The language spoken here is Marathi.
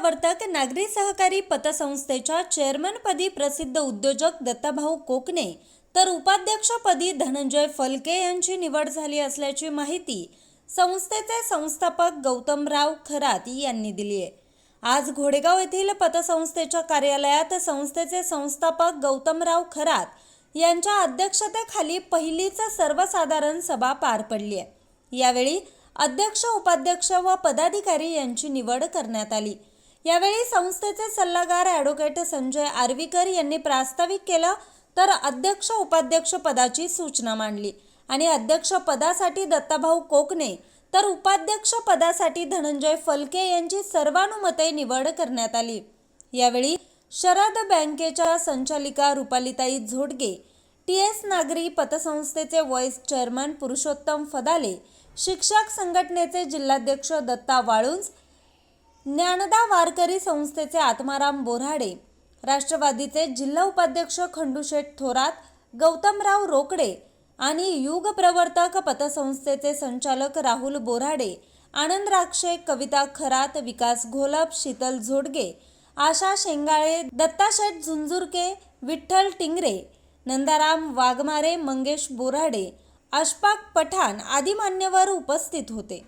प्रवर्तक नागरी सहकारी पतसंस्थेच्या चेअरमनपदी प्रसिद्ध उद्योजक दत्ताभाऊ कोकणे तर उपाध्यक्षपदी धनंजय फलके यांची निवड झाली असल्याची माहिती संस्थेचे संस्थापक गौतमराव खरात यांनी दिली आहे. आज घोडेगाव येथील पतसंस्थेच्या कार्यालयात संस्थेचे संस्थापक गौतमराव खरात यांच्या अध्यक्षतेखाली पहिलीच सर्वसाधारण सभा पार पडली आहे. यावेळी अध्यक्ष उपाध्यक्ष व पदाधिकारी यांची निवड करण्यात आली. यावेळी संस्थेचे सल्लागार ॲडव्होकेट संजय आर्वीकर यांनी प्रास्ताविक केलं तर अध्यक्ष उपाध्यक्ष पदाची सूचना मांडली. आणि अध्यक्ष पदासाठी दत्ताभाऊ कोकणे तर उपाध्यक्ष पदासाठी धनंजय फलके यांची सर्वानुमते निवड करण्यात आली. यावेळी शरद बँकेच्या संचालिका रुपालिताई झोडगे टी एस नागरी पतसंस्थेचे व्हाईस चेअरमन पुरुषोत्तम फदाले शिक्षक संघटनेचे जिल्हाध्यक्ष दत्ता वाळुंज ज्ञानदा वारकरी संस्थेचे आत्माराम बोराडे राष्ट्रवादीचे जिल्हा उपाध्यक्ष खंडूशेठ थोरात गौतमराव रोकडे आणि युग प्रवर्तक पतसंस्थेचे संचालक राहुल बोराडे आनंद राक्षे कविता खरात विकास घोलप शीतल झोडगे आशा शेंगाळे दत्ताशेठ झुंझुरके विठ्ठल टिंगरे नंदाराम वाघमारे मंगेश बोराडे अशफाक पठाण आदी मान्यवर उपस्थित होते.